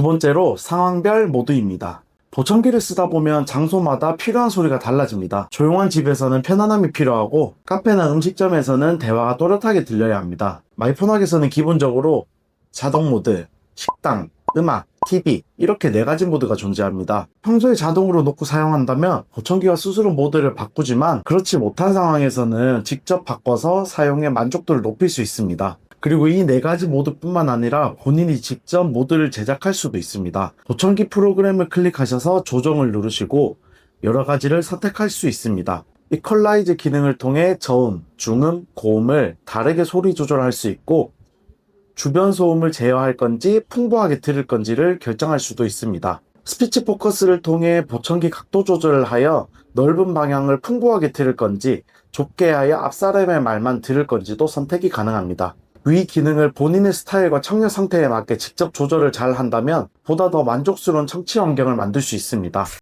두 번째로 상황별 모드입니다. 보청기를 쓰다 보면 장소마다 필요한 소리가 달라집니다. 조용한 집에서는 편안함이 필요하고 카페나 음식점에서는 대화가 또렷하게 들려야 합니다. 마이폰학에서는 기본적으로 자동 모드, 식당, 음악, TV 이렇게 네 가지 모드가 존재합니다. 평소에 자동으로 놓고 사용한다면 보청기가 스스로 모드를 바꾸지만 그렇지 못한 상황에서는 직접 바꿔서 사용의 만족도를 높일 수 있습니다. 그리고 이 네 가지 모드뿐만 아니라 본인이 직접 모드를 제작할 수도 있습니다. 보청기 프로그램을 클릭하셔서 조정을 누르시고 여러 가지를 선택할 수 있습니다. 이퀄라이즈 기능을 통해 저음, 중음, 고음을 다르게 소리 조절할 수 있고 주변 소음을 제어할 건지 풍부하게 들을 건지를 결정할 수도 있습니다. 스피치 포커스를 통해 보청기 각도 조절을 하여 넓은 방향을 풍부하게 들을 건지 좁게 하여 앞사람의 말만 들을 건지도 선택이 가능합니다. 위 기능을 본인의 스타일과 청력 상태에 맞게 직접 조절을 잘 한다면 보다 더 만족스러운 청취 환경을 만들 수 있습니다.